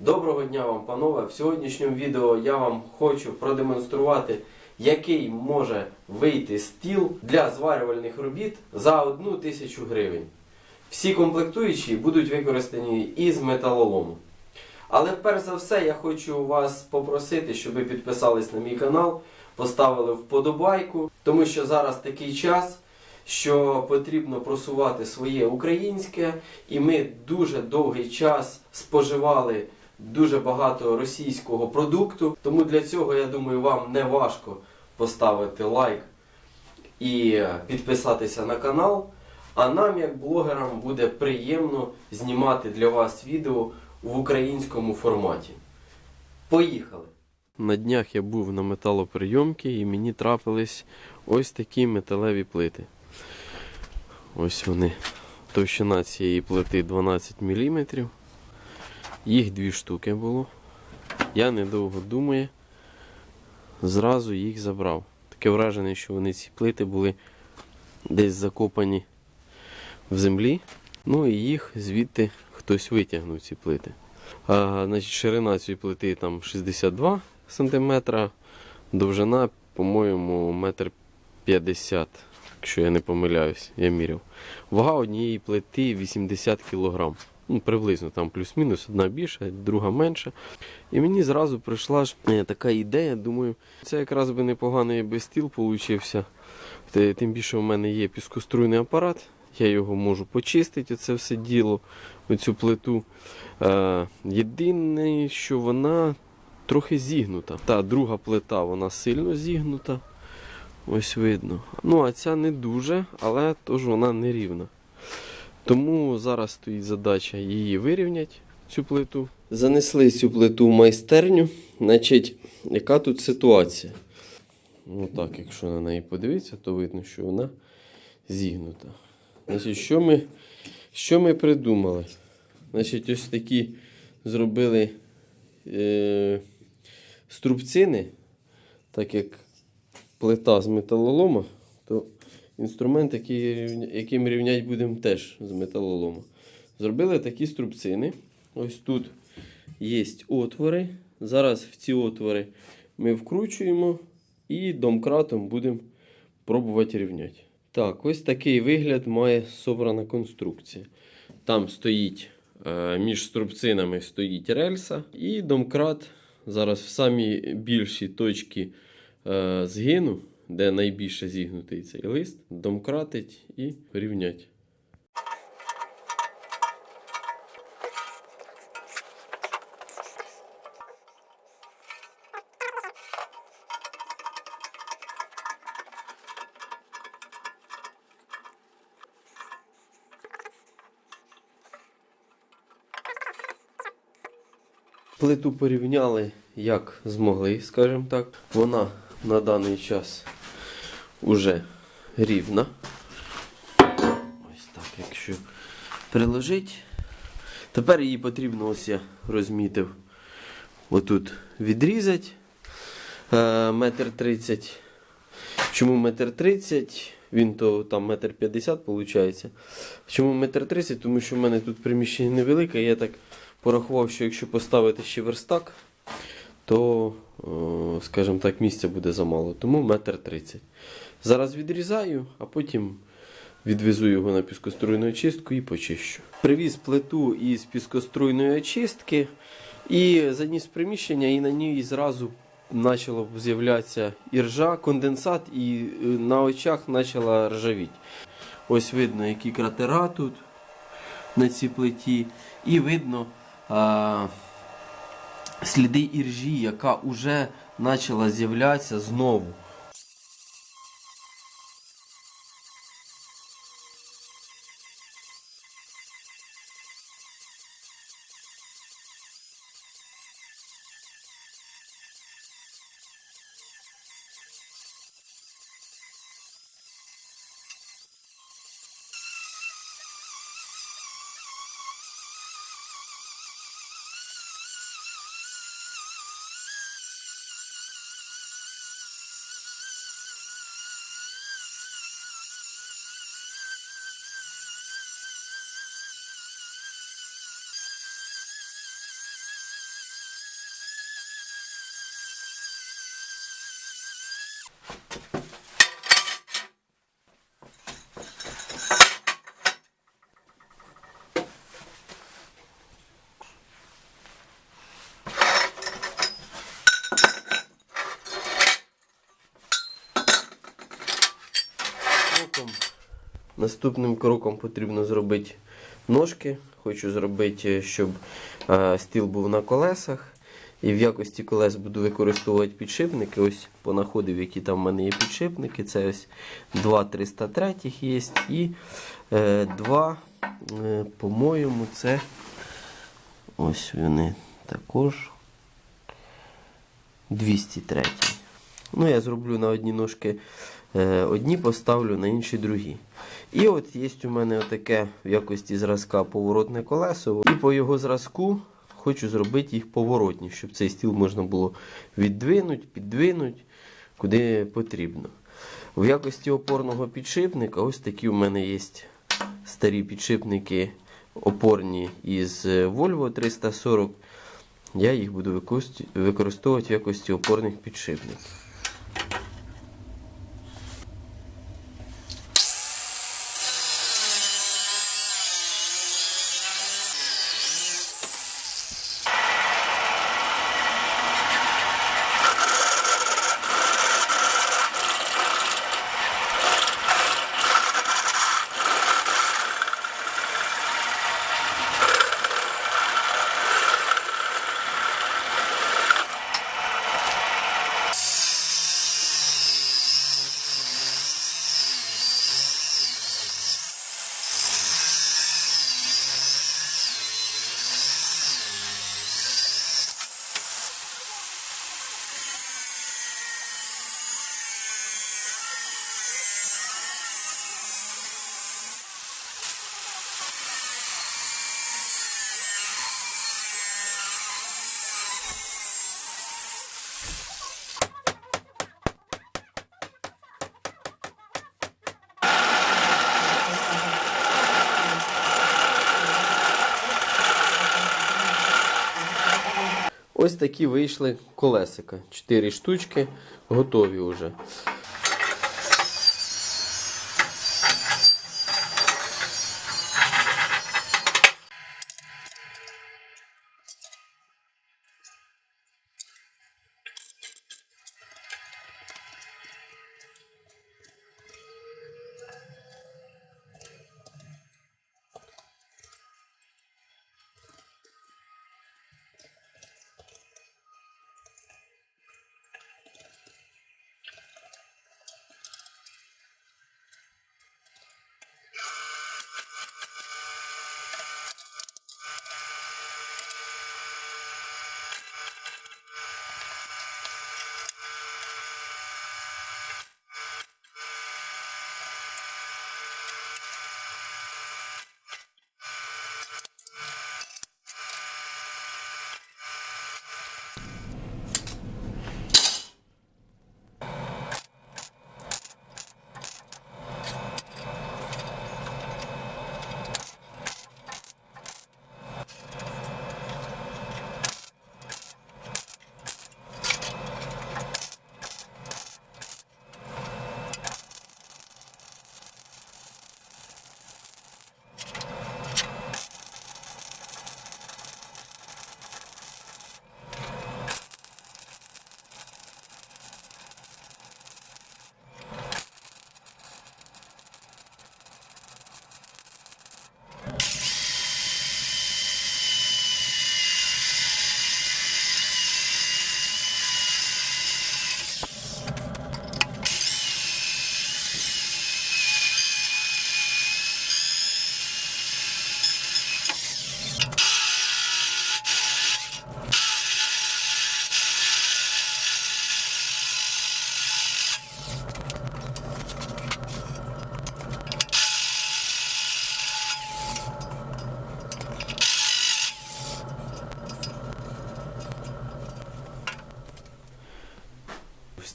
Доброго дня вам, панове! В сьогоднішньому відео я вам хочу продемонструвати, який може вийти стіл для зварювальних робіт за одну тисячу гривень. Всі комплектуючі будуть використані із металолому. Але перш за все я хочу вас попросити, щоб ви підписались на мій канал, поставили вподобайку, тому що зараз такий час, що потрібно просувати своє українське, і ми дуже довгий час споживали дуже багато російського продукту. Тому для цього, я думаю, вам не важко поставити лайк і підписатися на канал. А нам, як блогерам, буде приємно знімати для вас відео в українському форматі. Поїхали! На днях я був на металоприйомці і мені трапились ось такі металеві плити. Ось вони. Товщина цієї плити 12 мм. Їх дві штуки було. Я недовго думаю, зразу їх забрав. Таке враження, що вони ці плити були десь закопані в землі. Ну і їх звідти хтось витягнув ці плити. А, значить, ширина цієї плити там 62 см, довжина, по-моєму, метр 50 якщо я не помиляюсь, я міряв. Вага однієї плити 80 кг. Ну, приблизно там плюс-мінус, одна більша, друга менша. І мені зразу прийшла ж е, така ідея, думаю, це якраз би непоганий би стіл получився. Тим більше у мене є піскоструйний апарат, я його можу почистити, це все діло, оцю плиту. Е, єдине, що вона трохи зігнута. Та друга плита вона сильно зігнута. Ось видно. Ну, а ця не дуже, але теж вона не рівна. Тому зараз стоїть задача її вирівняти, цю плиту. Занесли цю плиту в майстерню. Значить, яка тут ситуація? Ну так, якщо на неї подивитися, то видно, що вона зігнута. Значить, що ми, що ми придумали? Значить, ось такі зробили е, струбцини, так як плита з металолома, то інструмент, який, яким рівнять будемо теж з металолома. Зробили такі струбцини. Ось тут є отвори. Зараз в ці отвори ми вкручуємо і домкратом будемо пробувати рівняти. Так, ось такий вигляд має собрана конструкція. Там стоїть е, між струбцинами стоїть рельса і домкрат. Зараз в самі більші точки е, згину, де найбільше зігнутий цей лист, домкратить і рівнять. Плиту порівняли як змогли, скажімо так. Вона на даний час уже рівна. Ось так, якщо приложить. Тепер її потрібно, ось я розмітив, отут відрізати е, метр тридцять. Чому метр тридцять? Він то там метр п'ятдесят виходить. Чому метр тридцять? Тому що в мене тут приміщення невелике. Я так порахував, що якщо поставити ще верстак, то, скажімо так, місця буде замало. Тому метр тридцять. Зараз відрізаю, а потім відвезу його на піскоструйну очистку і почищу. Привіз плиту із піскоструйної очистки і заніс приміщення, і на ній зразу почало з'являтися іржа, конденсат, і е, на очах почала ржавіти. Ось видно, які кратера тут на цій плиті, і видно а, сліди іржі, яка вже почала з'являтися знову. Наступним кроком потрібно зробити ножки. Хочу зробити, щоб стіл був на колесах. І в якості колес буду використовувати підшипники. Ось понаходив, які там в мене є підшипники. Це ось два 303 є і е, два, е, по-моєму, це ось вони також 203. Ну, я зроблю на одні ножки е, одні, поставлю на інші другі. І от є у мене таке в якості зразка поворотне колесо. І по його зразку хочу зробити їх поворотні, щоб цей стіл можна було віддвинути, піддвинути, куди потрібно. В якості опорного підшипника, ось такі у мене є старі підшипники опорні із Volvo 340. Я їх буду використовувати в якості опорних підшипників. Ось такі вийшли колесика. Чотири штучки, готові вже.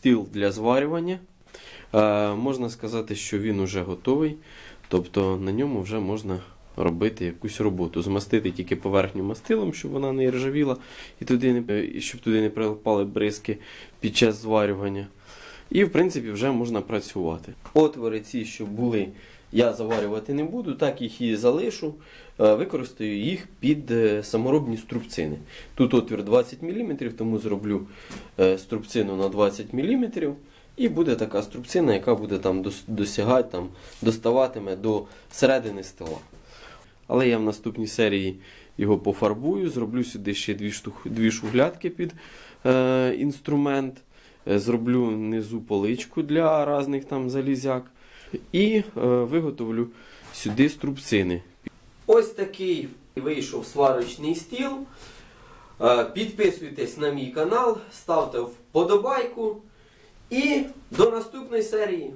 Стіл для зварювання. Е, можна сказати, що він уже готовий, тобто на ньому вже можна робити якусь роботу. Змастити тільки поверхню мастилом, щоб вона не ржавіла, і туди не, і щоб туди не прилипали бризки під час зварювання. І, в принципі, вже можна працювати. Отвори ці, що були, я заварювати не буду, так їх і залишу. Е, Використаю їх під е, саморобні струбцини. Тут отвір 20 мм, тому зроблю е, струбцину на 20 мм. І буде така струбцина, яка буде там досягати, там, доставатиме до середини стола. Але я в наступній серії його пофарбую, зроблю сюди ще дві, штух, дві шуглядки під е, інструмент, зроблю внизу поличку для різних там залізяк і е, виготовлю сюди струбцини. Ось такий вийшов сварочний стіл. Е, Підписуйтесь на мій канал, ставте вподобайку і до наступної серії.